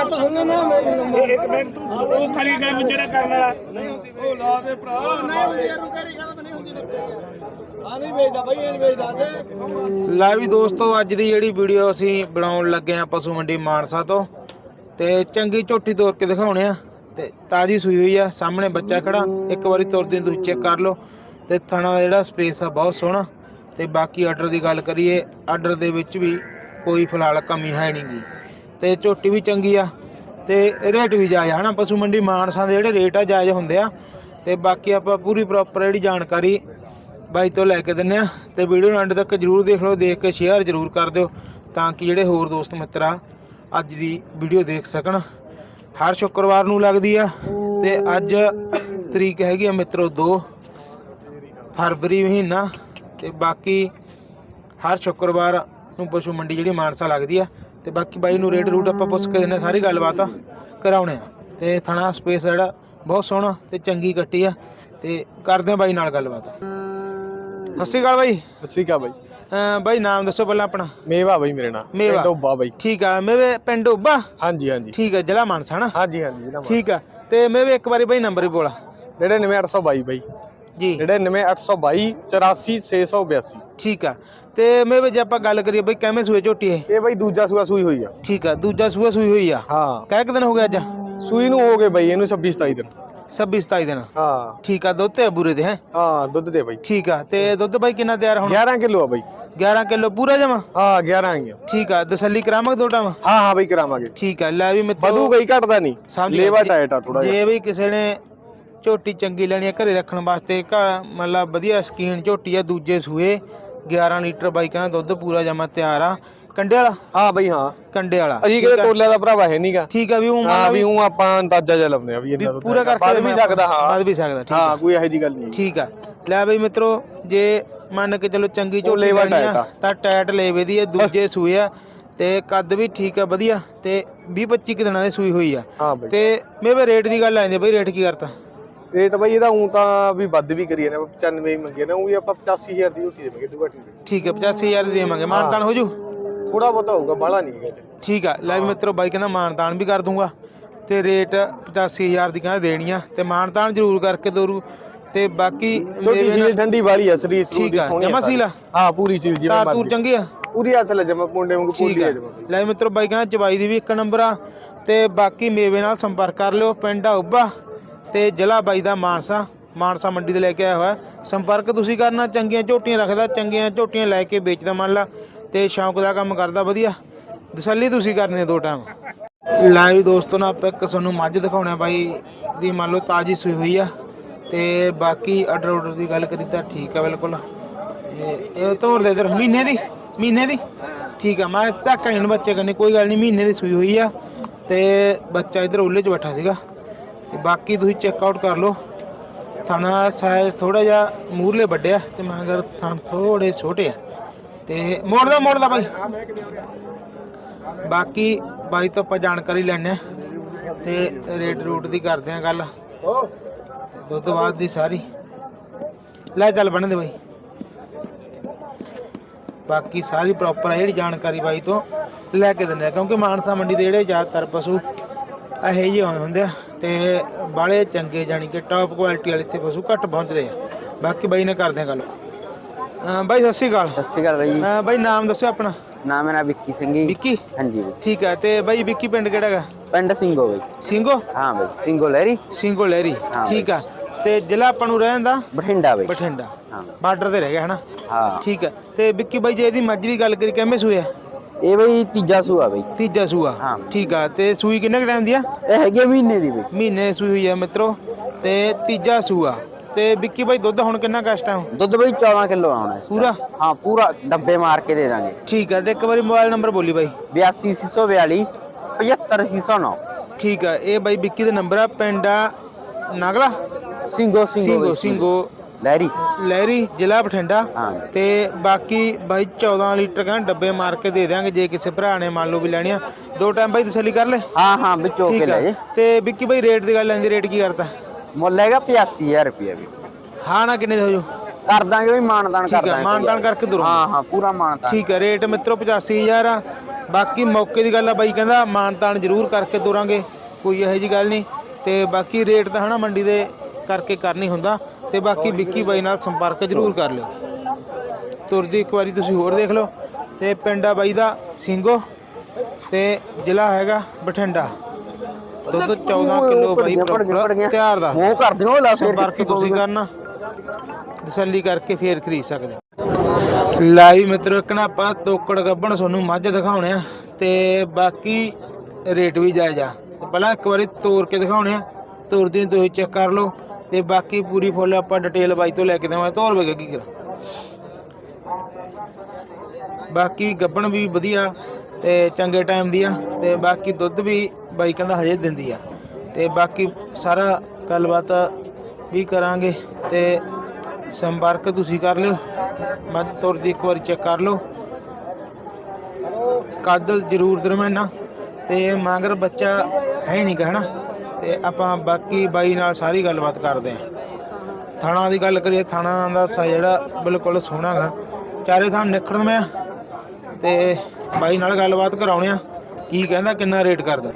ਗੱਲ ਤਾਂ ਸੁਣਨਾ ਨਾ ਮੇਰੀ ਇੱਕ ਮਿੰਟ ਤੂੰ ਉਹ ਕਰੀ ਕੰਮ ਜਿਹੜਾ ਕਰਨ। ਵਾਲਾ ਉਹ ਲਾ ਦੇ ਭਰਾ। ਨਹੀਂ ਹੁੰਦੀ ਯਾਰ ਉਹ ਕਰੀ ਗੱਲ ਨਹੀਂ ਹੁੰਦੀ ਆ ਨਹੀਂ ਵੇਚਦਾ ਬਈ ਇਹ ਨਹੀਂ ਵੇਚਦਾ। ਤੇ ਲੈ ਵੀ ਦੋਸਤੋ ਅੱਜ ਦੀ ਜਿਹੜੀ ਵੀਡੀਓ ਅਸੀਂ ਬਣਾਉਣ ਲੱਗੇ ਆ ਪਸ਼ੂ ਮੰਡੀ ਮਾਨਸਾ ਤੋਂ ਤੇ ਚੰਗੀ ਝੋਟੀ ਤੋਰ ਕੇ ਦਿਖਾਉਣੇ ਆ। ਤੇ ਤਾਜੀ ਸੂਈ ਹੋਈ ਆ ਸਾਹਮਣੇ ਬੱਚਾ ਖੜਾ ਇੱਕ ਵਾਰੀ ਤੁਰਦੇ ਤੁਸੀਂ ਚੈੱਕ ਕਰ ਲਓ। ਤੇ ਥਣਾ ਦਾ ਜਿਹੜਾ ਸਪੇਸ ਆ ਬਹੁਤ ਸੋਹਣਾ। ਤੇ ਬਾਕੀ ਆਰਡਰ ਦੀ ਗੱਲ ਕਰੀਏ ਆਰਡਰ ਦੇ ਵਿੱਚ ਵੀ ਕੋਈ ਫਿਲਹਾਲ ਕਮੀ ਹੈ ਨਹੀਂਗੀ ਤੇ ਝੋਟੀ ਵੀ ਚੰਗੀ ਆ ਤੇ ਰੇਟ ਵੀ ਜਾਇਜ਼ ਆ, ਹਨਾ? ਪਸ਼ੂ ਮੰਡੀ ਮਾਨਸਾ ਦੇ ਜਿਹੜੇ ਰੇਟ ਆ ਜਾਇਜ਼ ਹੁੰਦੇ ਆ। ਤੇ ਬਾਕੀ ਆਪਾਂ ਪੂਰੀ ਪ੍ਰੋਪਰ ਜਿਹੜੀ ਜਾਣਕਾਰੀ ਬਾਈ ਤੋਂ ਲੈ ਕੇ ਦਿੰਨੇ ਆ। ਤੇ ਵੀਡੀਓ ਨੂੰ ਅੰਡ ਤੱਕ ਜਰੂਰ ਦੇਖ ਲਓ, ਦੇਖ ਕੇ ਸ਼ੇਅਰ ਜਰੂਰ ਕਰ ਦਿਓ ਤਾਂ ਕਿ ਜਿਹੜੇ ਹੋਰ ਦੋਸਤ ਮਿੱਤਰ ਆ ਅੱਜ ਦੀ ਵੀਡੀਓ ਦੇਖ ਸਕਣ। ਹਰ ਸ਼ੁੱਕਰਵਾਰ ਨੂੰ ਲੱਗਦੀ ਆ ਤੇ ਅੱਜ ਤਰੀਕ ਹੈਗੀ ਆ ਮਿੱਤਰੋ 2 ਫਰਵਰੀ ਮਹੀਨਾ ਤੇ ਬਾਕੀ ਹਰ ਸ਼ੁੱਕਰਵਾਰ ਨੂੰ ਪਸ਼ੂ ਮੰਡੀ ਜਿਹੜੀ ਮਾਨਸਾ ਲੱਗਦੀ ਆ। ਤੇ ਬਾਕੀ ਬਾਈ ਨੂੰ ਰੇਟ ਰੂਟ ਆਪਾਂ ਪੁੱਛ ਕੇ ਦਿੰਨੇ ਸਾਰੀ ਗੱਲਬਾਤ ਕਰਾਉਣੇ ਆ। ਤੇ ਥਣਾ ਸਪੇਸ ਜਿਹੜਾ ਬਹੁਤ ਸੋਹਣਾ ਤੇ ਚੰਗੀ ਕੱਟੀ ਆ। ਤੇ ਕਰਦੇ ਆ ਬਾਈ ਨਾਲ ਗੱਲਬਾਤ। ਸਤਿ ਸ਼੍ਰੀ ਅਕਾਲ ਬਾਈ। ਸਸੀ ਕਾ ਬਾਈ। ਬਾਈ ਨਾਮ ਦੱਸੋ ਪਹਿਲਾਂ ਆਪਣਾ। ਮੇਵਾ ਬਾਈ ਮੇਰੇ ਨਾਲ। ਮੇਵਾ। ਡੋਬਾ ਬਾਈ। ਠੀਕ ਆ ਮੇਵੇ ਪਿੰਡ ਉੱਬਾ ਹਾਂਜੀ ਹਾਂਜੀ। ਠੀਕ ਆ ਜ਼ਿਲ੍ਹਾ ਮਾਨਸਾ ਨਾ? ਹਾਂਜੀ ਹਾਂਜੀ ਠੀਕ ਆ ਤੇ ਮੇਵੇ ਇੱਕ ਵਾਰੀ ਬਾਈ ਨੰਬਰ ਹੀ ਬੋਲਾ। 99822 ਬਾਈ। ਜੀ। 99822 84682 ਠੀਕ ਆ। ਤੇ ਮੇਵੇ ਜੇ ਆਪਾਂ ਗੱਲ ਕਰੀਏ ਬਾਈ ਕਿਵੇਂ ਸੂਏ ਝੋਟੀ ਇਹ? ਇਹ ਬਾਈ ਦੂਜਾ ਸੂਆ ਸੂਈ ਹੋਈ ਆ। ਠੀਕ ਆ ਦੂਜਾ ਸੂਆ ਸੂਈ ਹੋਈ ਆ। ਹਾਂ। ਕਹਿ ਕਿ ਦਿਨ ਹੋ ਗਿਆ ਅੱਜ? ਸੂਈ ਨੂੰ ਹੋ ਗਏ ਬਾਈ ਇਹਨੂੰ 26 27 ਦਿਨ। 26 27 ਦਿਨ। ਹਾਂ। ਠੀਕ ਆ ਦੁੱਧ ਤੇ ਬੂਰੇ ਦੇ ਹੈ? ਹਾਂ ਦੁੱਧ ਦੇ ਬਾਈ। ਠੀਕ ਆ ਤੇ ਦੁੱਧ ਬਾਈ ਕਿੰਨਾ ਤਿਆਰ ਹੁਣ? 11 ਕਿਲੋ ਆ ਬਾਈ। 11 ਕਿਲੋ ਪੂਰਾ ਜਮਾ? ਹਾਂ 11 ਆਈਆਂ ਠੀਕ ਆ ਤਸੱਲੀ ਕਰਾਵਾਂਗੇ ਦੋ ਟਾਈਮ ਹਾਂ ਹਾਂ ਬਾਈ ਕਰਾਵਾਂਗੇ। ਠੀਕ ਆ ਲੈ ਵੀ ਮਿੱਤਰੋ। ਵਧੂ ਗਈ ਘਟਦਾ ਨਹੀਂ। ਗਿਆ ਲੇਵਾ। ਟਾਇਟ ਆ ਥੋੜਾ ਜੇ ਵੀ ਕਿਸੇ ਨੇ ਝੋਟੀ ਚੰਗੀ ਲੈਣੀ ਹੈ ਘਰੇ ਰੱਖਣ ਵਾਸਤੇ। ਘਰ ਮਤਲਬ ਵਧੀਆ ਸਕੀਨ ਝੋਟੀ ਆ ਦੂਜੇ ਸੂਏ 11 ਲੀਟਰ ਬਾਈ ਕਹਿੰਦਾ ਦੁੱਧ ਪੂਰਾ ਜਮਾ ਤਿਆਰ ਆ। ਕੰਡੇ ਵਾਲਾ? ਹਾਂ ਬਾਈ ਹਾਂ। ਕੰਡੇ ਵਾਲਾ। ਅਜੀ ਕਿਤੇ ਤੋਲੇ ਦਾ ਭਰਾਵਾ ਹੈ ਨਹੀਂਗਾ ਠੀਕ ਆ ਵੀ ਉਹ ਹਾਂ ਵੀ ਉਹ ਆਪਾਂ ਅੰਦਾਜ਼ਾ ਜਿਹਾ ਲਾਉਂਦੇ ਆ ਵੀ ਇੰਨਾ ਦੁੱਧ ਪੂਰਾ। ਕਰਕੇ ਵੱਧ ਵੀ ਸਕਦਾ ਹਾਂ। ਵੱਧ ਵੀ ਸਕਦਾ ਠੀਕ ਹਾਂ ਕੋਈ ਇਹੋ ਜੀ ਗੱਲ ਨਹੀਂ। ਠੀਕ ਆ। ਲੈ ਬਈ ਮਿੱਤਰੋ ਜੇ ਮੰਨ ਕੇ ਚਲੋ ਚੰਗੀ ਝੋਟੀ ਲੇਵਾ ਲੈਣੀ ਆ। ਤਾਂ ਟਾਇਟ ਲੇਵੇ ਦੀ ਹੈ ਦੂਜੇ ਸੂਏ ਆ। ਤੇ ਕੱਦ ਵੀ ਠੀਕ ਆ ਵਧੀਆ। ਤੇ 20 25 ਕੁ ਦਿਨਾਂ ਦੀ ਸੂਈ ਹੋਈ ਆ। ਤੇ ਮੇਵੇ ਰੇਟ ਦੀ ਗੱਲ ਆਂਦੀ ਬਈ ਰੇਟ ਕੀ ਕਰਤਾ? ਰੇਟ ਬਾਈ ਇਹਦਾ ਉਂ ਤਾਂ ਵੀ ਵੱਧ ਵੀ ਕਰੀਏ ਨਾ 95 ਹੀ ਮੰਗੇ ਨਾ ਉਹ ਵੀ ਆਪਾਂ 85000 ਦੀ ਝੋਟੀ ਦੇਵਾਂਗੇ ਦੂਗਾ ਠੀਕ ਠੀਕ ਹੈ 85000 ਦੀ ਦੇਵਾਂਗੇ। ਮਾਨਤਾਨ ਹੋ ਜੂ? ਥੋੜਾ ਬਹੁਤਾ ਹੋਊਗਾ ਬਾਹਲਾ ਨਹੀਂ ਹੈਗਾ। ਠੀਕ ਆ ਲੈ ਵੀ ਮਿੱਤਰੋ ਬਾਈ ਕਹਿੰਦਾ ਮਾਨਤਾਨ ਵੀ ਕਰ ਦੂੰਗਾ। ਤੇ ਰੇਟ 85000 ਦੀ ਕਹਿੰਦਾ ਦੇਣੀ ਆ। ਤੇ ਮਾਨਤਾਨ ਜ਼ਰੂਰ ਕਰਕੇ ਦੋਰੂ ਤੇ ਬਾਕੀ ਮੇਵੇ ਸੀਲ ਠੰਡੀ ਵਾਲੀ ਆ ਸਰੀਰ ਦੀ ਸੋਹਣੀ ਜਮਾ ਸੀਲ? ਹਾਂ ਪੂਰੀ ਸੀਲ ਜਿਵੇਂ ਤਾਰ ਤੂਰ ਚੰਗੀ ਆ? ਪੂਰੀ ਹੱਥ ਲੈ ਜਮਾ ਮੁੰਡੇ ਵਾਂਗੂ ਪੂਰੀ ਆ। ਜਮਾ ਲੈ ਮਿੱਤਰੋ ਬਾਈ ਕਹਿੰਦਾ ਚਬਾਈ ਦੀ ਵੀ ਇੱਕ ਨੰਬਰ ਆ। ਤੇ ਬਾਕੀ ਮੇਵੇ ਨਾਲ ਸੰਪਰਕ ਕਰ ਲਿਓ ਪਿੰਡ ਆ ਉੱਬਾ ਤੇ ਜ਼ਿਲ੍ਹਾ ਬਾਈ ਦਾ ਮਾਨਸਾ ਮਾਨਸਾ ਮੰਡੀ ਦੇ ਲੈ ਕੇ ਆਇਆ ਹੋਇਆ। ਸੰਪਰਕ ਤੁਸੀਂ ਕਰਨਾ, ਚੰਗੀਆਂ ਝੋਟੀਆਂ ਰੱਖਦਾ, ਚੰਗੀਆਂ ਝੋਟੀਆਂ ਲੈ ਕੇ ਵੇਚਦਾ ਮੰਨ ਲਾ, ਤੇ ਸ਼ੌਂਕ ਦਾ ਕੰਮ ਕਰਦਾ ਵਧੀਆ। ਤਸੱਲੀ ਤੁਸੀਂ ਕਰਨੀ ਦੋ ਟਾਈਮ। ਲਾਈਵ ਦੋਸਤੋ ਨਾ, ਆਪਾਂ ਇੱਕ ਤੁਹਾਨੂੰ ਮੱਝ ਦਿਖਾਉਣਾ ਬਾਈ ਦੀ, ਮੰਨ ਲਓ ਤਾਜੀ ਸੂਈ ਹੋਈ ਆ। ਤੇ ਬਾਕੀ ਆਰਡਰ ਆਰਡਰ ਦੀ ਗੱਲ ਕਰੀ ਤਾਂ ਠੀਕ ਆ ਬਿਲਕੁਲ। ਇਹ ਤੋਰ ਦੇ ਇਧਰ ਮਹੀਨੇ ਦੀ ਮਹੀਨੇ ਦੀ? ਠੀਕ ਆ, ਮੈਂ ਤੱਕ ਨਹੀਂ ਬੱਚੇ ਕਰਨੇ, ਕੋਈ ਗੱਲ ਨਹੀਂ, ਮਹੀਨੇ ਦੀ ਸੂਈ ਹੋਈ ਆ। ਤੇ ਬੱਚਾ ਇਧਰ ਉੱਲੇ 'ਚ ਬੈਠਾ ਸੀਗਾ। ਤੇ ਬਾਕੀ ਤੁਸੀਂ ਚੈੱਕ ਆਊਟ ਕਰ ਲਓ। ਥਾਣਾ ਸਾਈਜ਼ ਥੋੜਾ ਜਿਹਾ ਮੂਰਲੇ ਵੱਡੇ ਆ ਤੇ ਮਗਰ ਥਣ ਥੋੜੇ ਛੋਟੇ ਆ। ਤੇ ਮੋੜਦਾ ਮੋੜਦਾ ਬਾਈ। ਬਾਕੀ ਬਾਈ ਤੋਂ ਆਪਾਂ ਜਾਣਕਾਰੀ ਲੈਣੇ ਆ ਤੇ ਰੇਟ ਰੂਟ ਦੀ ਕਰਦੇ ਆ ਗੱਲ। ਤੇ ਦੁੱਧ ਬਾਅਦ ਦੀ ਸਾਰੀ। ਲੈ ਚੱਲ ਬਣ ਦੇ ਬਾਈ। ਬਾਕੀ ਸਾਰੀ ਪ੍ਰੋਪਰ ਆ ਜਿਹੜੀ ਜਾਣਕਾਰੀ ਬਾਈ ਤੋਂ ਲੈ ਕੇ ਦਿੰਦੇ ਆ। ਕਿਉਂਕਿ ਮਾਨਸਾ ਮੰਡੀ ਦੇ ਜਿਹੜੇ ਜ਼ਿਆਦਾਤਰ ਪਸ਼ੂ ਇਹੋ ਜਿਹੇ ਆਉਂਦੇ ਹੁੰਦੇ ਆ। ਤੇ ਬਾਲੇ ਚੰਗੇ ਜਾਣੀ ਕਿ ਟਾਪ ਕੁਆਲਿਟੀ ਵਾਲੇ ਇੱਥੇ ਪਸ਼ੂ ਘੱਟ ਪਹੁੰਚਦੇ ਆ। ਬਾਕੀ ਬਾਈ ਨੇ ਕਰਦੇ ਆ ਗੱਲ। ਅਹ ਬਾਈ ਸਤਿ ਸ਼੍ਰੀ ਅਕਾਲ। ਸਤਿ ਸ਼੍ਰੀ ਅਕਾਲ ਬਾਈ। ਅਹ ਬਾਈ ਨਾਮ ਦੱਸਿਓ ਆਪਣਾ। ਨਾਮ ਮੇਰਾ ਵਿੱਕੀ ਸਿੰਘ ਜੀ। ਵਿੱਕੀ? ਹਾਂਜੀ ਬਾਈ। ਠੀਕ ਹੈ ਤੇ ਬਾਈ ਵਿੱਕੀ ਪਿੰਡ ਕਿਹੜਾ ਹੈਗਾ? ਪਿੰਡ ਸਿੰਘੋ ਬਾਈ। ਸਿੰਘੋ ਹਾਂ ਬਾਈ ਸਿੰਘੋ ਲਹਿਰੀ। ਸਿੰਘੋ ਲਹਿਰੀ ਹਾਂ ਠੀਕ ਆ। ਤੇ ਜ਼ਿਲ੍ਹਾ ਆਪਾਂ ਨੂੰ ਰਹਿੰਦਾ ਬਠਿੰਡਾ ਬਾਈ। ਬਠਿੰਡਾ। ਹਾਂ। ਬਾਰਡਰ ਤੇ ਰਹਿ ਗਿਆ ਹਨਾ? ਹਾਂ। ਠੀਕ ਹੈ ਤੇ ਵਿੱਕੀ ਬਾਈ ਜੇ ਇਹਦੀ ਮੱਝ ਦੀ ਗੱਲ ਕਰੀ ਕਿਵੇਂ ਸੂਇਆ ਇਹ ਬਾਈ ਤੀਜਾ ਸੂਆ ਬਾਈ। ਤੀਜਾ ਸੂਆ। ਹਾਂ। ਠੀਕ ਆ ਤੇ ਸੂਈ ਕਿੰਨੇ ਟਾਈਮ ਦੀ ਆ? ਇਹ ਹੈਗੇ ਮਹੀਨੇ ਦੀ ਬਾਈ। ਮਹੀਨੇ ਦੀ ਸੂਈ ਹੋਈ ਆ ਮਿੱਤਰੋ। ਤੇ ਤੀਜਾ ਸੂਆ। ਤੇ ਵਿੱਕੀ ਬਾਈ ਦੁੱਧ ਹੁਣ ਕਿੰਨਾ ਕਸ਼ਟ ਆ ਦੁੱਧ ਬਾਈ 14 ਕਿਲੋ ਆਉਣਾ ਇਸ ਪੂਰਾ? time। ਹਾਂ ਪੂਰਾ ਡੱਬੇ ਮਾਰ ਕੇ ਦੇ ਦਾਂਗੇ। ਠੀਕ ਆ ਤੇ ਇੱਕ ਵਾਰੀ ਮੋਬਾਈਲ ਨੰਬਰ ਬੋਲੀ ਬਾਈ। 82642 75609 ਠੀਕ ਆ ਇਹ ਬਾਈ ਵਿੱਕੀ ਦਾ ਨੰਬਰ ਆ ਪਿੰਡ ਆ ਨਾਗਲਾ? ਸਿੰਘੋ ਸਿੰਘੋ ਸਿੰਘੋ ਬਾਈ, ਸਿੰਘੋ। ਲਹਿਰੀ? ਲਹਿਰੀ ਜ਼ਿਲ੍ਹਾ ਬਠਿੰਡਾ। ਹਾਂ। ਤੇ ਬਾਕੀ ਬਾਈ 14 ਲੀਟਰ ਕਹਿੰਦਾ ਡੱਬੇ ਮਾਰ ਕੇ ਦੇ ਦਿਆਂਗੇ ਜੇ ਕਿਸੇ ਭਰਾ ਨੇ ਮੰਨ ਲਓ ਵੀ ਲੈਣੀ ਆ। ਦੋ ਟਾਈਮ ਬਾਈ ਤਸੱਲੀ ਕਰ ਲੈ। ਹਾਂ ਹਾਂ ਵਿੱਚੋਂ ਕੇ ਲੈ ਆ। ਜੇ। ਤੇ ਵਿੱਕੀ ਬਾਈ ਰੇਟ ਦੀ ਗੱਲ ਆਂਦੀ ਰੇਟ ਕੀ ਕਰਤਾ? ਮੁੱਲ ਹੈਗਾ 85000 ਰੁਪਏ ਵੀ। ਹਾਂ ਨਾ ਕਿੰਨੇ ਦਾ ਹੋ ਜੂ? ਕਰ ਦਾਂਗੇ ਵੀ ਮਾਨਦਾਨ ਕਰ ਠੀਕ ਆ ਦਾਂਗੇ। ਮਾਨਦਾਨ ਕਰਕੇ ਦੂਰੋਂ। ਹਾਂ ਹਾਂ ਪੂਰਾ ਮਾਨਦਾਨ। ਠੀਕ ਹੈ ਰੇਟ ਮਿੱਤਰੋ 85000 ਆ। ਬਾਕੀ ਮੌਕੇ ਦੀ ਗੱਲ ਆ ਬਾਈ ਕਹਿੰਦਾ ਮਾਨ ਤਾਨ ਜ਼ਰੂਰ ਕਰਕੇ ਤੋਰਾਂਗੇ ਕੋਈ ਇਹੋ ਜੀ ਗੱਲ ਨਹੀਂ। ਤੇ ਬਾਕੀ ਰੇਟ ਤਾਂ ਹਨਾ ਮੰਡੀ ਦੇ ਕਰਕੇ ਕਰਨੀ ਹੁੰਦਾ। ਤੇ ਬਾਕੀ ਵਿੱਕੀ ਬਾਈ ਨਾਲ ਸੰਪਰਕ ਜ਼ਰੂਰ ਕਰ ਲਿਓ। ਤੁਰਦੀ ਇੱਕ ਵਾਰੀ ਤੁਸੀਂ ਹੋਰ ਦੇਖ ਲਓ। ਤੇ ਪਿੰਡ ਆ ਬਾਈ ਦਾ ਸਿੰਗੋ ਤੇ ਜ਼ਿਲ੍ਹਾ ਹੈਗਾ ਬਠਿੰਡਾ। ਦੁੱਧ 14 ਕਿਲੋ ਬਾਈ ਪ੍ਰੋਪਰ ਤਿਆਰ ਦਾ। ਮੂੰਹ ਕਰ ਦਿਓ ਲਾ ਸੰਪਰਕ ਤੁਸੀਂ ਕਰਨਾ। ਤਸੱਲੀ ਕਰਕੇ ਫੇਰ ਖਰੀਦ ਸਕਦੇ ਹੋ। ਲਾਈਵ ਮਿੱਤਰੋ ਇੱਕ ਨਾ ਆਪਾਂ ਤੋਕੜ ਗੱਬਣ ਤੁਹਾਨੂੰ ਮੱਝ ਦਿਖਾਉਣੇ ਆ ਤੇ ਬਾਕੀ ਰੇਟ ਵੀ ਜਾਇਜ਼ ਆ। ਪਹਿਲਾਂ ਇੱਕ ਵਾਰੀ ਤੋੜ ਕੇ ਦਿਖਾਉਣੇ ਆ। ਤੋੜਦੀ ਤੁਸੀਂ ਚੈੱਕ ਕਰ ਲਓ। ਤੇ ਬਾਕੀ ਪੂਰੀ ਫੁੱਲ ਆਪਾਂ ਡਿਟੇਲ ਬਾਈ ਤੋਂ ਲੈ ਕੇ ਦੇਵਾਂ ਤੋਰ ਵੇਗਾ ਕੀ ਕਰ। ਬਾਕੀ ਗੱਬਣ ਵੀ ਵਧੀਆ ਤੇ ਚੰਗੇ ਟਾਈਮ ਦੀ ਆ, ਤੇ ਬਾਕੀ ਦੁੱਧ ਵੀ ਬਾਈ ਕਹਿੰਦਾ ਹਜੇ ਦਿੰਦੀ ਆ। ਤੇ ਬਾਕੀ ਸਾਰਾ ਗੱਲਬਾਤ ਵੀ ਕਰਾਂਗੇ ਤੇ ਸੰਪਰਕ ਤੁਸੀਂ ਕਰ ਲਿਓ ਮੱਝ ਤੁਰ ਦੀ ਇੱਕ ਵਾਰੀ ਚੈੱਕ ਕਰ ਲਓ। ਕੱਦ ਜ਼ਰੂਰ ਦਰਮਿਆਨਾ, ਤੇ ਮਗਰ ਬੱਚਾ ਹੈ ਨਹੀਂ ਕਹਿਣਾ ਤੇ ਆਪਾਂ ਬਾਕੀ ਬਾਈ ਨਾਲ ਸਾਰੀ ਗੱਲਬਾਤ ਕਰਦੇ ਆਂ ਥਾਣਾ ਦੀ ਗੱਲ ਕਰੀਏ ਥਾਣਾ ਦਾ ਸਾ ਜਿਹੜਾ ਬਿਲਕੁਲ ਸੋਹਣਾ ਗਾ। ਚਾਰੇ ਥਾਂ ਨਿਕੜਵੇਂ ਆ ਤੇ ਬਾਈ ਨਾਲ ਗੱਲਬਾਤ ਕਰਾਉਣੇ ਆ। ਕੀ ਕਹਿੰਦਾ ਕਿੰਨਾ ਰੇਟ ਕਰਦਾ।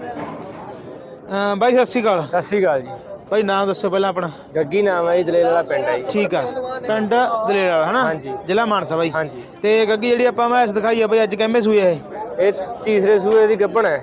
ਅਮ ਬਾਈ ਸਤਿ ਸ਼੍ਰੀ ਅਕਾਲ। ਸਤਿ ਸ਼੍ਰੀ ਅਕਾਲ ਜੀ। ਬਾਈ ਨਾਮ ਦੱਸੋ ਪਹਿਲਾਂ ਆਪਣਾ। ਗੱਗੀ ਨਾਮ ਹੈ ਜੀ ਦਲੇਲ ਵਾਲਾ ਪਿੰਡ ਹੈ ਜੀ। ਠੀਕ ਆ ਪਿੰਡ ਦਲੇਰ ਵਾਲਾ ਹਨਾ? ਹਾਂਜੀ। ਜ਼ਿਲ੍ਹਾ ਮਾਨਸਾ ਬਾਈ। ਹਾਂਜੀ। ਤੇ ਗੱਗੀ ਜਿਹੜੀ ਆਪਾਂ ਮੈਸ ਦਿਖਾਈ ਆ ਬਾਈ ਅੱਜ ਕਿੰਮੇ ਸੂਏ ਇਹ? ਇਹ ਤੀਸਰੇ ਸੂਏ ਦੀ ਗੱਭਣ ਹੈ।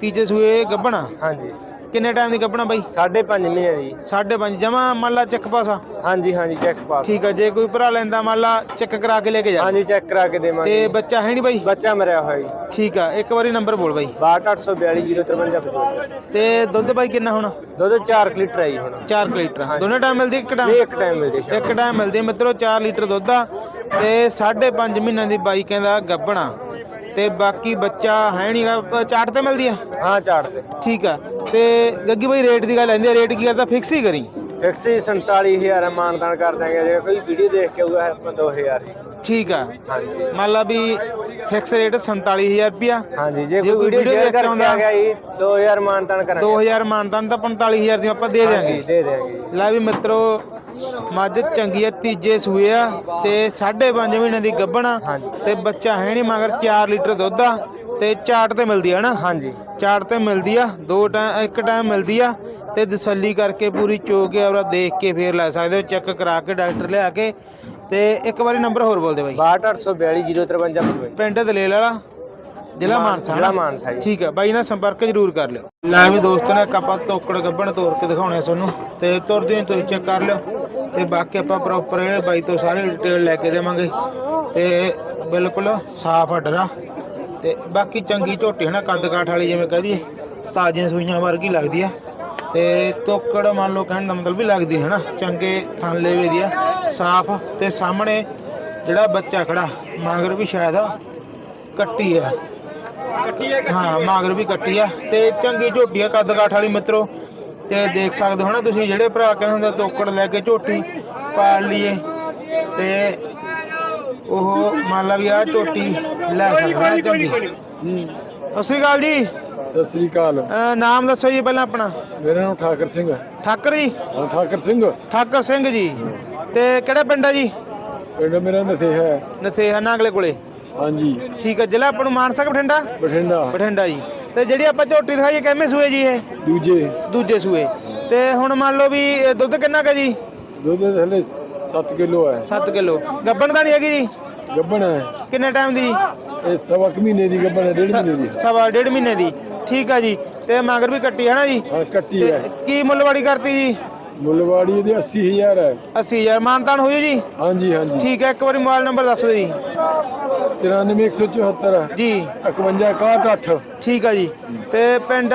ਤੀਜੇ ਸੂਏ ਗੱਬਣਾ ਹਾਂਜੀ। ਕਿੰਨੇ ਟਾਈਮ ਦੀ ਗੱਬਣਾ ਬਾਈ? 5.5 ਮਹੀਨੇ ਦੀ। 5.5 ਜਮਾ ਮੰਨ ਲਾ ਚੱਕ ਪਾਸਾ ਹਾਂਜੀ ਹਾਂਜੀ ਚੈੱਕ ਪਾ ਠੀਕ ਆ ਜੇ ਕੋਈ ਭਰਾ ਲੈਂਦਾ ਮੰਨ ਲਾ ਚੈੱਕ ਕਰਾ ਕੇ ਲੈ ਕੇ ਜਾ। ਹਾਂਜੀ ਚੈੱਕ ਕਰਾ ਕੇ ਤੇ ਦੇਵਾਂਗੇ ਬੱਚਾ ਹੈ ਨਹੀਂ ਬਾਈ? ਬੱਚਾ ਮਰਿਆ ਹੋਇਆ ਜੀ। ਠੀਕ ਆ ਇੱਕ ਵਾਰੀ ਨੰਬਰ ਬੋਲ ਬਾਈ। 62842 ਤੇ ਦੁੱਧ ਬਾਈ ਕਿੰਨਾ ਹੁਣ? ਦੁੱਧ 4 ਲੀਟਰ ਹੈ ਜੀ ਹੁਣ। 4 ਲੀਟਰ ਦੋਨੇ ਟਾਈਮ ਮਿਲਦੀ ਇੱਕ ਟਾਈਮ ਇੱਕ ਟਾਈਮ ਮਿਲਦੀ ਇੱਕ ਟਾਈਮ ਮਿਲਦੀ ਮਿੱਤਰੋ 4 ਲੀਟਰ ਦੁੱਧ ਆ। ਤੇ 5.5 ਮਹੀਨਿਆਂ ਦੀ ਬਾਈ ਕਹਿੰਦਾ ਗੱਬਣਾ। ਤੇ ਬਾਕੀ ਬੱਚਾ ਹੈ ਨਹੀਂਗਾ ਚਾਟ ਤੇ ਮਿਲਦੀ ਆ? ਹਾਂ ਚਾੜ ਤੇ। ਠੀਕ ਆ। ਤੇ ਗੱਗੀ ਬਾਈ ਰੇਟ ਦੀ ਗੱਲ ਆਂਦੀ ਆ ਰੇਟ ਕੀ ਕਰਦਾ ਫਿਕਸ ਹੀ ਕਰੀ? ਫਿਕਸ ਹੀ 47000 ਹੈ ਮਾਨਦਾਨ ਕਰ ਦਾਂਗੇ ਜੇ ਕੋਈ ਵੀਡੀਓ ਦੇਖ ਕੇ ਆਊਗਾ ਆਪਾਂ 2000 ਜੀ ਠੀਕ ਆ। ਮੰਨ ਲਾ ਵੀ ਫਿਕਸ ਰੇਟ 47000 ਰੁਪਿਆ ਹਾਂਜੀ ਜੇ ਕੋਈ ਵੀਡੀਓ ਸ਼ੇਅਰ ਕਰਕੇ ਆ ਗਿਆ ਜੀ 2000 ਮਾਨਦਾਨ ਕਰਾਂਗੇ। 2000 ਮਾਨਤਾਨ ਤਾਂ 45000 ਦੀ ਆਪਾਂ ਦੇ ਦਿਆਂਗੇ। ਦੇ ਦੇਾਂਗੇ ਜੀ। ਲੈ ਵੀ ਮਿੱਤਰੋ ਮੱਝ ਚੰਗੀ ਆ ਤੀਜੇ ਸੂਏ ਆ ਤੇ 5.5 ਮਹੀਨੇ ਦੀ ਗੱਭਣ। ਤੇ ਬੱਚਾ ਹੈ ਨਹੀਂ ਮਗਰ 4 ਲੀਟਰ ਦੁੱਧ ਆ ਤੇ ਚਾਟ ਤੇ ਮਿਲਦੀ ਆ ਨਾ। ਹਾਂਜੀ। ਚਾਟ ਤੇ ਮਿਲਦੀ ਆ ਦੋ ਟਾਈਮ ਇੱਕ ਟਾਈਮ ਮਿਲਦੀ ਆ ਤੇ ਤਸੱਲੀ ਕਰਕੇ ਪੂਰੀ ਚੋ ਕੇ ਔਰ ਦੇਖ ਕੇ ਫੇਰ ਲੈ ਸਕਦੇ ਹੋ ਚੈੱਕ ਕਰਾ ਕੇ ਡਾਕਟਰ ਲਿਆ ਕੇ ਤੇ ਇੱਕ ਵਾਰੀ ਨੰਬਰ ਹੋਰ ਬੋਲ ਦੇ ਬਾਈ। 62842 ਪਿੰਡ ਦਲੇਲ ਵਾਲਾ ਜ਼ਿਲ੍ਹਾ ਮਾਨਸਾ ਜ਼ਿਲ੍ਹਾ ਹਨਾ? ਮਾਨਸਾ ਜੀ। ਠੀਕ ਹੈ ਬਾਈ ਨਾਲ ਸੰਪਰਕ ਜ਼ਰੂਰ ਕਰ ਲਿਓ। ਲੈ ਵੀ ਦੋਸਤੋ ਨੇ ਇੱਕ ਆਪਾਂ ਤੋਕੜ ਗੱਬਣ ਤੋੜ ਕੇ ਦਿਖਾਉਣੇ ਤੁਹਾਨੂੰ। ਤੇ ਤੁਰਦੇ ਹੋਏ ਤੁਸੀਂ ਚੈੱਕ ਕਰ ਲਿਓ। ਤੇ ਬਾਕੀ ਆਪਾਂ ਪ੍ਰੋਪਰ ਬਾਈ ਤੋਂ ਸਾਰੇ ਡਿਟੇਲ ਲੈ ਕੇ ਦੇਵਾਂਗੇ। ਤੇ ਬਿਲਕੁਲ ਸਾਫ਼ ਹੱਡਰਾ ਤੇ ਬਾਕੀ ਚੰਗੀ ਝੋਟੀ ਹੈ ਨਾ ਕੱਦ ਕਾਠ ਵਾਲੀ ਜਿਵੇਂ ਕਹਦੀ ਤਾਜ਼ੀਆਂ ਸੂਈਆਂ ਵਰਗੀ ਲੱਗਦੀ ਆ। ਤੇ ਤੋਕੜ ਮੰਨ ਲਓ ਕਹਿਣ ਦਾ ਮਤਲਬ ਵੀ ਲੱਗਦੀ ਹੈ ਨਾ ਚੰਗੇ ਥਣ ਲੇਵੇ ਦੀ ਆ। ਸਾਫ਼ ਤੇ ਸਾਹਮਣੇ ਜਿਹੜਾ ਬੱਚਾ ਖੜਾ ਮਾਗਰ ਵੀ ਸ਼ਾਇਦ ਕੱਟੀ ਆ। ਹਾਂ ਮਾਗਰ ਵੀ ਕੱਟੀ ਆ ਤੇ ਚੰਗੀ ਝੋਟੀ ਆ ਕੱਦ ਕਾਠ ਵਾਲੀ ਮਿੱਤਰੋ। ਤੇ ਦੇਖ ਸਕਦੇ ਹੋ ਨਾ ਤੁਸੀਂ ਜਿਹੜੇ ਭਰਾ ਕਹਿੰਦੇ ਹੁੰਦੇ ਤੋਕੜ ਲੈ ਕੇ ਝੋਟੀ ਪਾਲ ਲਈਏ। ਤੇ ਉਹ ਮੰਨ ਲਾ ਵੀ ਆ ਝੋਟੀ ਲੈ ਸਕਦੇ ਚੰਗੀ। ਸਤਿ ਸ਼੍ਰੀ ਅਕਾਲ ਜੀ। ਸਤਿ ਸ੍ਰੀ ਅਕਾਲ। ਨਾਮ ਦੱਸੋ ਜੀ ਪਹਿਲਾਂ ਆਪਣਾ। ਮੇਰਾ ਨਾਮ ਠਾਕਰ ਸਿੰਘ ਹੈ। ਠਾਕਰ ਜੀ? ਹਾਂ ਠਾਕਰ ਸਿੰਘ। ਠਾਕਰ ਸਿੰਘ ਜੀ। ਤੇ ਕਿਹੜਾ ਪਿੰਡ ਆ ਜੀ? ਪਿੰਡ ਮੇਰਾ ਨਥੇਹਾ ਹੈ। ਨਥੇ ਨਾਗਲੇ ਕੋਲੇ। ਹਾਂਜੀ। ਠੀਕ ਹੈ ਜ਼ਿਲ੍ਹਾ ਆਪਾਂ ਨੂੰ ਮਾਨਸਾ ਕਿ ਬਠਿੰਡਾ? ਬਠਿੰਡਾ। ਬਠਿੰਡਾ ਜੀ। ਤੇ ਜਿਹੜੀ ਆਪਾਂ ਝੋਟੀ ਦਿਖਾਈਏ ਕਿੰਨੇ ਸੂਏ ਜੀ ਇਹ? ਦੂਜੇ। ਦੂਜੇ ਸੂਏ। ਤੇ ਹੁਣ ਮੰਨ ਲਓ ਵੀ ਇਹ ਦੁੱਧ ਕਿੰਨਾ ਕਾ ਜੀ? ਦੁੱਧ ਥੱਲੇ 7 ਕਿਲੋ ਹੈ। 7 ਕਿਲੋ। ਗੱਬਣ ਤਾਂ ਨਹੀਂ ਹੈਗੀ ਜੀ? ਗੱਬਣ ਹੈ। ਕਿੰਨੇ ਟਾਈਮ ਦੀ? ਇਹ ਸਵਾ ਕੁ ਮਹੀਨੇ ਦੀ ਗੱਬਣ ਹੈ ਡੇਢ ਮਹੀਨੇ ਦੀ। ਸਵਾ ਡੇਢ ਮਹੀਨੇ ਦੀ। ਠੀਕ ਆ ਜੀ। ਤੇ ਮਗਰ ਵੀ ਕੱਟੀ ਹੈ ਨਾ ਜੀ? ਹਾਂ ਕੱਟੀ ਤੇ ਹੈ। ਕੀ ਮੁੱਲਵਾੜੀ ਕਰਤੀ ਜੀ? ਮੁੱਲਵਾੜੀ ਇਹਦੀ 80000 ਹੈ। 80000 ਮਾਨਤਾਨ ਹੋਈ ਜੀ? ਹਾਂਜੀ ਹਾਂਜੀ। ਠੀਕ ਹੈ ਇੱਕ ਵਾਰੀ ਮੋਬਾਈਲ ਨੰਬਰ ਦੱਸ ਦਿਓ ਜੀ। 94174 ਜੀ। 5168 ਠੀਕ ਆ ਜੀ। ਤੇ ਪਿੰਡ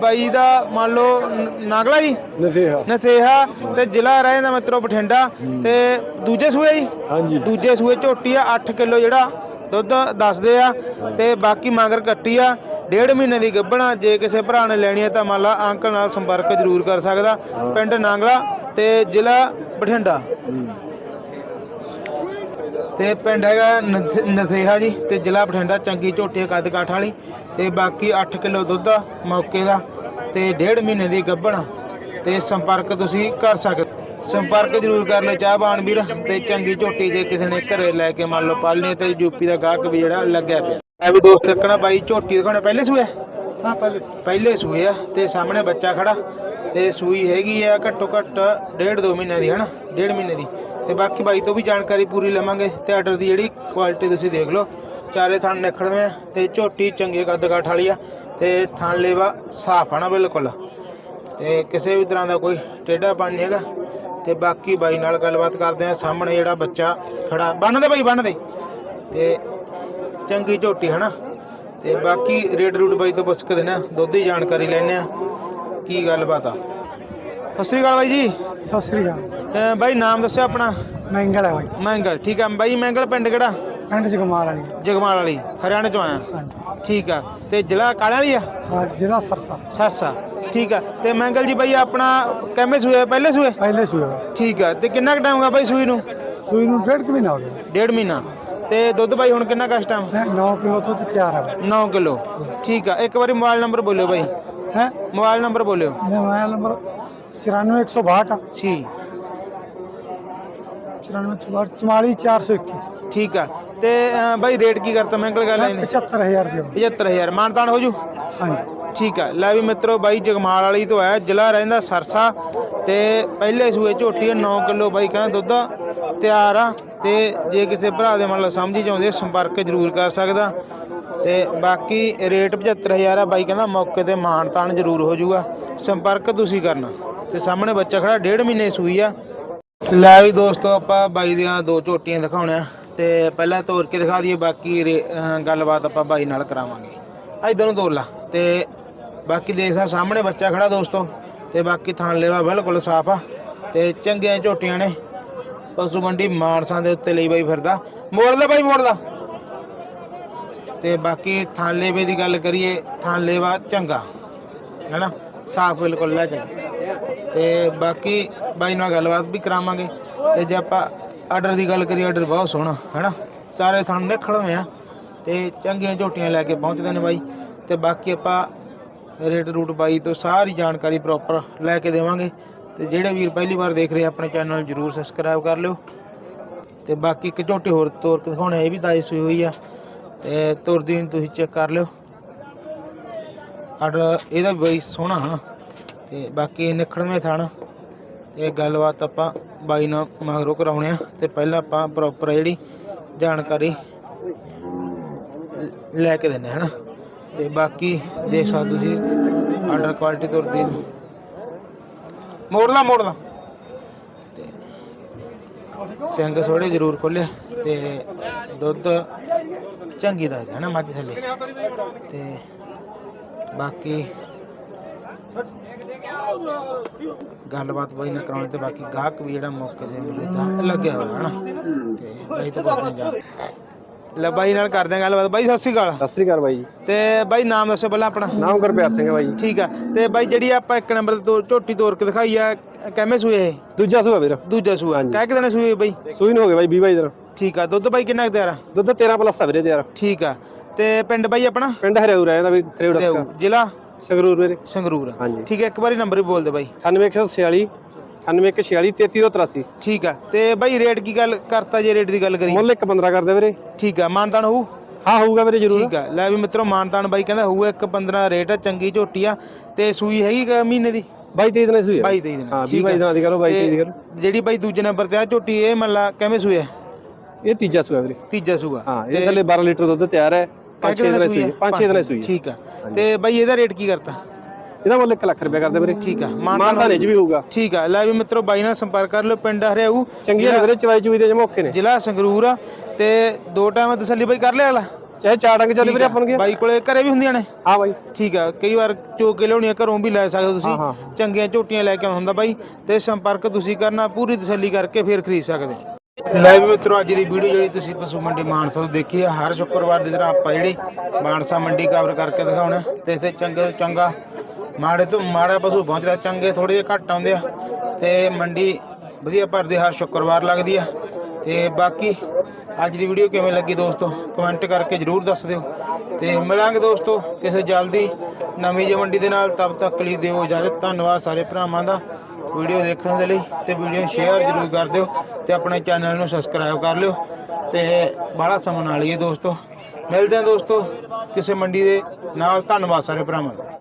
ਬਾਈ ਦਾ ਮੰਨ ਲਓ ਨਾਗਲਾ ਜੀ? ਨਥੇਹਾ। ਨਥੇਹਾ। ਤੇ ਜ਼ਿਲ੍ਹਾ ਰਹਿੰਦਾ ਮਿੱਤਰੋ ਬਠਿੰਡਾ। ਤੇ ਦੂਜੇ ਸੂਏ ਜੀ? ਹਾਂਜੀ। ਦੂਜੇ ਸੂਏ ਝੋਟੀ ਆ 8 ਕਿਲੋ ਜਿਹੜਾ ਦੁੱਧ ਦੱਸਦੇ ਆ। ਤੇ ਬਾਕੀ ਮਗਰ ਕੱਟੀ ਆ। ਡੇਢ ਮਹੀਨੇ ਦੀ ਗੱਭਣਾ, ਜੇ ਕਿਸੇ ਭਰਾ ਨੇ ਲੈਣੀ ਹੈ ਤਾਂ ਮੰਨ ਲਾ ਅੰਕਲ ਨਾਲ ਸੰਪਰਕ ਜ਼ਰੂਰ ਕਰ ਸਕਦਾ। ਪਿੰਡ ਨਾਂਗਲਾ ਤੇ ਜ਼ਿਲ੍ਹਾ ਬਠਿੰਡਾ। ਤੇ ਪਿੰਡ ਹੈਗਾ ਨਥ- ਨਥੇਹਾ ਜੀ ਤੇ ਜ਼ਿਲ੍ਹਾ ਬਠਿੰਡਾ, ਚੰਗੀ ਝੋਟੀ ਕੱਦ ਕਾਠ ਵਾਲੀ ਤੇ ਬਾਕੀ 8 ਕਿਲੋ ਦੁੱਧ ਆ ਮੌਕੇ ਦਾ ਤੇ ਡੇਢ ਮਹੀਨੇ ਦੀ ਗੱਭਣਾ ਤੇ ਸੰਪਰਕ ਤੁਸੀਂ ਕਰ ਸਕਦੇ ਸੰਪਰਕ ਜ਼ਰੂਰ ਕਰ ਲਓ ਚਾਹਬਾਨ ਵੀਰ ਤੇ ਚੰਗੀ ਝੋਟੀ ਜੇ ਕਿਸੇ ਨੇ ਘਰੇ ਲੈ ਕੇ ਮੰਨ ਲਓ ਪਾਲਣੀ ਤੇ ਯੂਪੀ ਦਾ ਗਾਹਕ ਵੀ ਜਿਹੜਾ ਲੱਗਿਆ ਪਿਆ। ਐ ਵੀ ਦੋਸਤ ਦੇਖਣਾ ਬਾਈ ਝੋਟੀ ਦਿਖਾਉਣੇ ਪਹਿਲੇ ਸੂਏ? ਹਾਂ ਪਹਿਲੇ ਪਹਿਲੇ ਸੂਏ ਆ ਤੇ ਸਾਹਮਣੇ ਬੱਚਾ ਖੜਾ ਤੇ ਸੂਈ ਹੈਗੀ ਆ ਘੱਟੋ ਘੱਟ ਡੇਢ ਦੋ ਮਹੀਨੇ ਦੀ ਹਨਾ? ਡੇਢ ਮਹੀਨੇ ਦੀ। ਤੇ ਬਾਕੀ ਬਾਈ ਤੋਂ ਵੀ ਜਾਣਕਾਰੀ ਪੂਰੀ ਲਵਾਂਗੇ ਤੇ ਆਰਡਰ ਦੀ ਜਿਹੜੀ ਕੁਆਲਿਟੀ ਤੁਸੀਂ ਦੇਖ ਲਓ। ਚਾਰੇ ਥਣ ਨਿਖੜਵੇਂ ਆ ਤੇ ਝੋਟੀ ਚੰਗੇ ਕੱਦ ਕਾਠ ਵਾਲੀ ਆ ਤੇ ਥਣ ਲੇਵਾ ਸਾਫ਼ ਆ ਨਾ ਬਿਲਕੁਲ। ਤੇ ਕਿਸੇ ਵੀ ਤਰ੍ਹਾਂ ਦਾ ਕੋਈ ਟੇਢਾ ਪਣ ਨਹੀਂ ਹੈਗਾ। ਤੇ ਬਾਕੀ ਬਾਈ ਨਾਲ ਗੱਲਬਾਤ ਕਰਦੇ ਆ ਸਾਹਮਣੇ ਜਿਹੜਾ ਬੱਚਾ ਖੜਾ ਬੰਨ ਦੇ ਬਾਈ ਬੰਨ ਦੇ। ਤੇ ਚੰਗੀ ਝੋਟੀ ਹਨਾ? ਤੇ ਬਾਕੀ ਰੇਡ ਰੂਟ ਬਾਈ ਤੋਂ ਪੁੱਛ ਕੇ ਦੇਣਾ ਦੁੱਧ ਦੀ ਜਾਣਕਾਰੀ ਲੈਣੇ ਆ ਕੀ ਗੱਲਬਾਤ ਆ? ਸਤਿ ਸ੍ਰੀ ਅਕਾਲ ਬਾਈ ਜੀ। ਸਤਿ ਸ੍ਰੀ ਅਕਾਲ। ਬਾਈ ਨਾਮ ਦੱਸਿਓ ਆਪਣਾ। ਮਹਿੰਗਲ ਹੈ ਬਾਈ। ਮੈਂਗਲ ਠੀਕ ਆ। ਬਾਈ ਮੈਂਗਲ ਪਿੰਡ ਕਿਹੜਾ? ਪਿੰਡ ਚ ਕਮਾਲ ਵਾਲੀ। ਜਗਮਾਲ ਵਾਲੀ ਹਰਿਆਣੇ ਚੋਂ ਆਇਆ? ਠੀਕ ਆ। ਤੇ ਜ਼ਿਲ੍ਹਾ ਕਾਲੇ ਵਾਲੀ ਆ? ਹਾਂ ਜ਼ਿਲ੍ਹਾ ਸਰਸਾ। ਸਰਸਾ ਠੀਕ ਆ। ਤੇ ਮੈਂਗਲ ਜੀ ਬਾਈ ਆਪਣਾ ਕਿੰਨੇ ਸੂਏ ਪਹਿਲੇ ਸੂਏ? ਪਹਿਲੇ ਸੂਏ। ਠੀਕ ਆ। ਤੇ ਕਿੰਨਾ ਕੁ ਟਾਈਮ ਹੋਗਾ ਬਾਈ ਸੂਈ ਨੂੰ? ਸੂਈ ਨੂੰ ਡੇਢ ਕੁ ਮਹੀਨਾ ਹੋ ਗਿਆ। ਡੇਢ ਮਹੀਨਾ। ਤੇ ਦੁੱਧ ਬਾਈ ਹੁਣ ਕਿੰਨਾ ਕਸ ਟਾਈਮ 9 ਕਿਲੋ ਦੁੱਧ ਤਿਆਰ ਹੈ 9 ਕਿਲੋ। ਠੀਕ ਆ ਇੱਕ ਵਾਰੀ ਮੋਬਾਈਲ ਨੰਬਰ ਬੋਲਿਓ ਬਾਈ। ਹੈ? ਮੋਬਾਈਲ ਨੰਬਰ ਬੋਲਿਓ। ਮੋਬਾਈਲ ਨੰਬਰ 94162 ਜੀ 94162 421 ਠੀਕ। ਆ। ਤੇ ਬਾਈ ਰੇਟ ਕੀ ਕਰਤਾ? ਮੈਂਗਲ ਗੱਲ ਆਈ 75000 ਰੁਪਏ। 75000 ਮਾਨਤਾਨ ਹੋ ਜੂ? ਹਾਂਜੀ। ਠੀਕ ਆ। ਲੈ ਵੀ ਮਿੱਤਰੋ ਬਾਈ ਜਗਮਾਲ ਵਾਲੀ ਤੋਂ ਆਇਆ। ਜ਼ਿਲ੍ਹਾ ਰਹਿੰਦਾ ਸਰਸਾ। ਤੇ ਪਹਿਲੇ ਸੂਏ ਝੋਟੀ 9 ਕਿਲੋ ਬਾਈ ਕਹਿੰਦਾ ਦੁੱਧ ਤਿਆਰ ਆ। ਤੇ ਜੇ ਕਿਸੇ ਭਰਾ ਦੇ ਮਤਲਬ ਸਮਝ ਸਮਝੀ ਚਾਹੁੰਦੇ ਸੰਪਰਕ ਜ਼ਰੂਰ ਕਰ ਸਕਦਾ। ਤੇ ਬਾਕੀ ਰੇਟ 75000 ਆ, ਬਾਈ ਕਹਿੰਦਾ ਮੌਕੇ ਤੇ ਮਾਨ ਤਾਨ ਜ਼ਰੂਰ ਹੋ ਜਾਊਗਾ। ਸੰਪਰਕ ਤੁਸੀਂ ਕਰਨਾ। ਤੇ ਸਾਹਮਣੇ ਬੱਚਾ ਖੜਾ, ਡੇਢ ਮਹੀਨੇ ਸੂਈ ਆ। ਲੈ ਵੀ ਦੋਸਤੋ, ਆਪਾਂ ਬਾਈ ਦੀਆਂ ਦੋ ਝੋਟੀਆਂ ਦਿਖਾਉਣੀਆਂ ਤੇ ਪਹਿਲਾਂ ਤੋਰ ਕੇ ਦਿਖਾ ਦਈਏ, ਬਾਕੀ ਰੇ- ਗੱਲਬਾਤ ਆਪਾਂ ਬਾਈ ਨਾਲ ਕਰਾਵਾਂਗੇ। ਇਧਰ ਨੂੰ ਤੋਰ ਲਾ। ਤੇ ਬਾਕੀ ਦੇਖ ਸਾ, ਸਾਹਮਣੇ ਬੱਚਾ ਖੜਾ ਦੋਸਤੋ। ਤੇ ਬਾਕੀ ਥਾਂ ਲੇਵਾ ਬਿਲਕੁਲ ਸਾਫ਼ ਆ। ਤੇ ਚੰਗੀਆਂ ਝੋਟੀਆਂ ਨੇ। ਪਸ਼ੂ ਮੰਡੀ ਮਾਨਸਾਂ ਦੇ ਉੱਤੇ ਲਈ ਬਾਈ ਫਿਰਦਾ। ਮੋੜ ਲੈ ਬਾਈ, ਮੋੜ ਲਾ। ਤੇ ਬਾਕੀ ਥਾਂ ਲੇਵੇ ਦੀ ਗੱਲ ਕਰੀਏ ਥਾਂ ਲੇਵਾ ਚੰਗਾ। ਹੈਨਾ? ਸਾਫ਼ ਬਿਲਕੁਲ ਲੈ ਚੰਗਾ। ਤੇ ਬਾਕੀ ਬਾਈ ਨਾਲ ਗੱਲਬਾਤ ਵੀ ਕਰਾਵਾਂਗੇ। ਤੇ ਜੇ ਆਪਾਂ ਆਰਡਰ ਦੀ ਗੱਲ ਕਰੀਏ ਆਰਡਰ ਬਹੁਤ ਸੋਹਣਾ। ਹੈਨਾ? ਚਾਰੇ ਥਣ ਨਿਖੜਵੇਂ ਆ। ਤੇ ਚੰਗੀਆਂ ਝੋਟੀਆਂ ਲੈ ਕੇ ਪਹੁੰਚਦੇ ਨੇ ਬਾਈ। ਤੇ ਬਾਕੀ ਆਪਾਂ ਰੇਟ ਰੂਟ ਬਾਈ ਤੋਂ ਸਾਰੀ ਜਾਣਕਾਰੀ ਪ੍ਰੋਪਰ ਲੈ ਕੇ ਦੇਵਾਂਗੇ। ਤੇ ਜਿਹੜੇ ਵੀਰ ਪਹਿਲੀ ਵਾਰ ਦੇਖ ਰਹੇ ਆਪਣੇ ਚੈਨਲ ਨੂੰ ਜਰੂਰ ਸਬਸਕ੍ਰਾਈਬ ਕਰ ਲਿਓ। ਤੇ ਬਾਕੀ ਇੱਕ ਝੋਟੀ ਹੋਰ ਤੋਰ ਕੇ ਦਿਖਾਉਣੇ ਇਹ ਵੀ ਦਾਈ ਸੂਈ ਹੋਈ ਆ। ਤੇ ਤੁਰਦੀ ਨੂੰ ਤੁਸੀਂ ਚੈੱਕ ਕਰ ਲਿਓ। ਆਰਡਰ ਇਹਦਾ ਵੀ ਬਾਈ ਸੋਹਣਾ ਹਨਾ ਤੇ ਬਾਕੀ ਨਿਖੜਵੇਂ ਥਣ ਤੇ ਗੱਲਬਾਤ ਆਪਾਂ ਬਾਈ ਨਾਲ ਮਗਰੋਂ ਕਰਾਉਣੇ ਆ। ਤੇ ਪਹਿਲਾਂ ਆਪਾਂ ਪ੍ਰੋਪਰ ਜਿਹੜੀ ਜਾਣਕਾਰੀ ਲੈ ਕੇ ਦਿੰਨੇ ਹਨਾ। ਤੇ ਬਾਕੀ ਦੇਖ ਸਕਦੇ ਤੁਸੀਂ ਆਰਡਰ ਕੁਆਲਿਟੀ ਤੁਰਦੀ ਨੂੰ। ਮੋੜ ਲਾ ਮੋੜ ਲਾ ਸਿੰਘ ਥੋੜੇ ਜ਼ਰੂਰ ਖੋਲਿਆ ਤੇ ਦੁੱਧ ਚੰਗੀ ਦਾ ਹੈ ਨਾ ਮੱਝ ਥੱਲੇ। ਤੇ ਬਾਕੀ ਗੱਲਬਾਤ ਬਾਈ ਨਾਲ ਕਰਾਉਣੀ ਤੇ ਬਾਕੀ ਗਾਹਕ ਵੀ ਜਿਹੜਾ ਮੌਕੇ ਦੇ ਮੌਜੂਦਾ ਲੱਗਿਆ ਹੋਇਆ ਹਨਾ। ਤੇ ਬਾਈ ਤੋਂ ਪੁੱਛਦੇ ਜਾ। ਲੈ ਬਾਈ ਨਾਲ ਕਰਦੇ ਆ ਗੱਲਬਾਤ। ਬਾਈ ਸਤਿ ਸ਼੍ਰੀ ਅਕਾਲ। ਸਤਿ ਸ੍ਰੀ ਅਕਾਲ ਬਾਈ। ਜੀ ਤੇ ਬਾਈ ਨਾਮ ਦੱਸੋ ਪਹਿਲਾਂ ਆਪਣਾ। ਨਾਮ ਗੁਰਪਿਆਰ ਸਿੰਘ ਹੈ ਬਾਈ। ਜੀ ਠੀਕ ਆ। ਤੇ ਬਾਈ ਜਿਹੜੀ ਆਪਾਂ ਇੱਕ ਨੰਬਰ ਤੇ ਝੋਟੀ ਤੋਰ ਕੇ ਦਿਖਾਈ ਆ ਕਿਵੇਂ ਸੂਏ ਇਹ? ਦੂਜਾ ਸੂਆ ਵੀਰ। ਦੂਜਾ ਸੂਆ। ਹਾਂਜੀ। ਕਹਿ ਕਿਦਾਂ ਸੂਏ ਬਾਈ। ਸੂਈ ਨੂੰ ਹੋ ਗਿਆ ਬਾਈ 20 ਬਾਈ ਦਿਨ। ਠੀਕ ਆ। ਦੁੱਧ ਬਾਈ ਕਿੰਨਾ ਕੁ ਤਿਆਰ ਆ? ਦੁੱਧ 13 ਪਲੱਸ ਆ ਵੀਰੇ ਤੇ ਯਾਰ ਠੀਕ ਆ। ਤੇ ਪਿੰਡ ਬਾਈ ਆਪਣਾ? ਪਿੰਡ ਹਰਿਆਊ ਰਹਿੰਦਾ ਵੀ ਹਰਿਆਊ ਰਿਓ, ਡਸਕਾ ਜ਼ਿਲ੍ਹਾ? ਸੰਗਰੂਰ ਵੀਰੇ। ਸੰਗਰੂਰ। ਹਾਂਜੀ। ਠੀਕ ਹੈ ਇੱਕ ਵਾਰੀ ਨੰਬਰ ਵੀ ਬੋਲ ਦੇ ਬਾਈ। 9146 9146 3383 ਠੀਕ ਆ। ਤੇ ਬਾਈ ਰੇਟ ਕੀ ਗੱਲ ਕਰਤਾ ਜੇ ਰੇਟ ਦੀ ਗੱਲ ਕਰੀ ਮੁੱਲ ਇੱਕ 15 ਕਰਦੇ ਵੀਰੇ। ਠੀਕ ਆ ਮਾਨਤਾਨ ਹੋਊ? ਹਾਂ ਹੋਊਗਾ ਵੀਰੇ ਜ਼ਰੂਰ। ਠੀਕ ਆ। ਲੈ ਵੀ ਮਿੱਤਰੋ ਮਾਨਤਾਨ ਬਾਈ ਕਹਿੰਦਾ ਹੋਊ ਇੱਕ 15 ਰੇਟ ਆ ਚੰਗੀ ਝੋਟੀ ਆ। ਤੇ ਸੂਈ ਹੈਗੀ ਕ ਮਹੀਨੇ ਦੀ? ਬਾਈ 23 ਦਿਨ ਸੂਈ ਆ। 22 ਦਿਨ ਹਾਂ 20 ਬਾਈ ਦਿਨਾਂ ਦੀ ਕਰੋ 22 ਦੀ ਕਰੋ। ਜਿਹੜੀ ਬਾਈ ਦੂਜੇ ਨੰਬਰ ਤੇ ਆ ਝੋਟੀ ਇਹ ਮੰਨ ਲਾ ਕਿਵੇਂ ਸੂਈ ਹੈ ਇਹ ਤੀਜਾ ਸੂਆ ਵੀਰੇ। ਤੀਜਾ ਸੂਆ। ਹਾਂ ਇਹ ਥੱਲੇ 12 ਲੀਟਰ ਦੁੱਧ ਤਿਆਰ ਹੈ। 5-6 ਦਿਨ ਸੂਈ 5-6 ਦਿਨ ਸੂਈ ਠੀਕ ਆ। ਤੇ ਬਾਈ ਇਹਦਾ ਰੇਟ ਕੀ ਕਰਤਾ? ਇਹਦਾ ਮੁੱਲ 1 ਲੱਖ ਰੁਪਏ ਕਰਦੇ ਵੀਰੇ। ਠੀਕ ਆ ਮਾਨਤਾਨ ਇਹ 'ਚ ਵੀ ਹੋਊਗਾ। ਠੀਕ ਆ ਲੈ ਵੀ ਮਿੱਤਰੋ ਬਾਈ ਨਾਲ ਸੰਪਰਕ ਕਰ ਲਿਓ ਪਿੰਡ ਹਰਿਆਊ ਚੰਗੀਆਂ ਨੇ ਵੀਰੇ ਚਵਾਈ ਚੂਈ ਦੇ ਮੌਕੇ ਨੇ। ਜ਼ਿਲ੍ਹਾ ਸੰਗਰੂਰ ਆ ਤੇ ਦੋ ਟਾਈਮ ਤਸੱਲੀ ਬਾਈ ਕਰ ਲਿਆ ਅਗਲਾ। ਚਾਹੇ ਚਾਰ ਡੰਗ ਚੱਲੇ ਵੀਰੇ ਆਪਾਂ ਨੂੰ ਕੀ? ਬਾਈ ਕੋਲੇ ਘਰੇ ਵੀ ਹੁੰਦੀਆਂ ਨੇ? ਹਾਂ ਬਾਈ। ਠੀਕ ਆ ਕਈ ਵਾਰ ਚੋਕ ਕੇ ਲਿਆਉਣੀਆਂ ਘਰੋਂ ਵੀ ਲੈ ਸਕਦੇ ਹੋ ਹਾਂ, ਹਾਂ। ਤੁਸੀਂ ਚੰਗੀਆਂ ਝੋਟੀਆਂ ਲੈ ਕੇ ਆਉਂਦਾ ਹੁੰਦਾ ਬਾਈ ਤੇ ਸੰਪਰਕ ਤੁਸੀਂ ਕਰਨਾ ਪੂਰੀ ਤਸੱਲੀ ਕਰਕੇ ਫਿਰ ਖਰੀਦ ਸਕਦੇ। ਲੈ ਵੀ ਮਿੱਤਰੋ ਅੱਜ ਦੀ ਵੀਡੀਓ ਜਿਹੜੀ ਤੁਸੀਂ ਪਸ਼ੂ ਮੰਡੀ ਮਾਨਸਾ ਤੋਂ ਦੇਖੀ ਆ ਹਰ ਸ਼ੁੱਕਰਵਾਰ ਦੀ ਤਰ੍ਹਾਂ ਆਪਾਂ ਜਿਹੜੀ ਮਾਨਸਾ ਮੰਡੀ ਕਵਰ ਕਰਕੇ ਦਿਖਾਉਣਾ ਤੇ ਇੱਥੇ ਚੰਗੇ ਤੋਂ ਚੰਗਾ ਮਾੜੇ ਤੋਂ ਮਾੜਾ ਪਸ਼ੂ ਪਹੁੰਚਦਾ, ਚੰਗੇ ਥੋੜੇ ਜਿਹੇ ਘੱਟ ਆਉਂਦੇ ਆ। ਤੇ ਮੰਡੀ ਵਧੀਆ ਭਰਦੀ, ਹਰ ਸ਼ੁੱਕਰਵਾਰ ਲੱਗਦੀ ਆ। ਤੇ ਬਾਕੀ ਅੱਜ ਦੀ ਵੀਡੀਓ ਕਿਵੇਂ ਲੱਗੀ ਦੋਸਤੋ? ਕਮੈਂਟ ਕਰਕੇ ਜਰੂਰ ਦੱਸ ਦਿਓ। ਤੇ ਮਿਲਾਂਗੇ ਦੋਸਤੋ ਕਿਸੇ ਜਲਦੀ ਨਵੀਂ ਜਿਹੀ ਮੰਡੀ ਦੇ ਨਾਲ। ਤਬ ਤੱਕ ਲਈ ਦਿਓ ਇਜਾਜ਼ਤ। ਧੰਨਵਾਦ ਸਾਰੇ ਭਰਾਵਾਂ ਦਾ ਵੀਡੀਓ ਦੇਖਣ ਦੇ ਲਈ। ਤੇ ਵੀਡੀਓ ਸ਼ੇਅਰ ਜਰੂਰ ਕਰ ਦਿਓ ਤੇ ਆਪਣੇ ਚੈਨਲ ਨੂੰ ਸਬਸਕ੍ਰਾਈਬ ਕਰ ਲਿਓ। ਤੇ ਬਾਹਲਾ ਸਮਾਂ ਨਾਲ ਲਈਏ ਦੋਸਤੋ। ਮਿਲਦੇ ਹਾਂ ਦੋਸਤੋ ਕਿਸੇ ਮੰਡੀ ਦੇ ਨਾਲ। ਧੰਨਵਾਦ ਸਾਰੇ ਭਰਾਵਾਂ ਦਾ।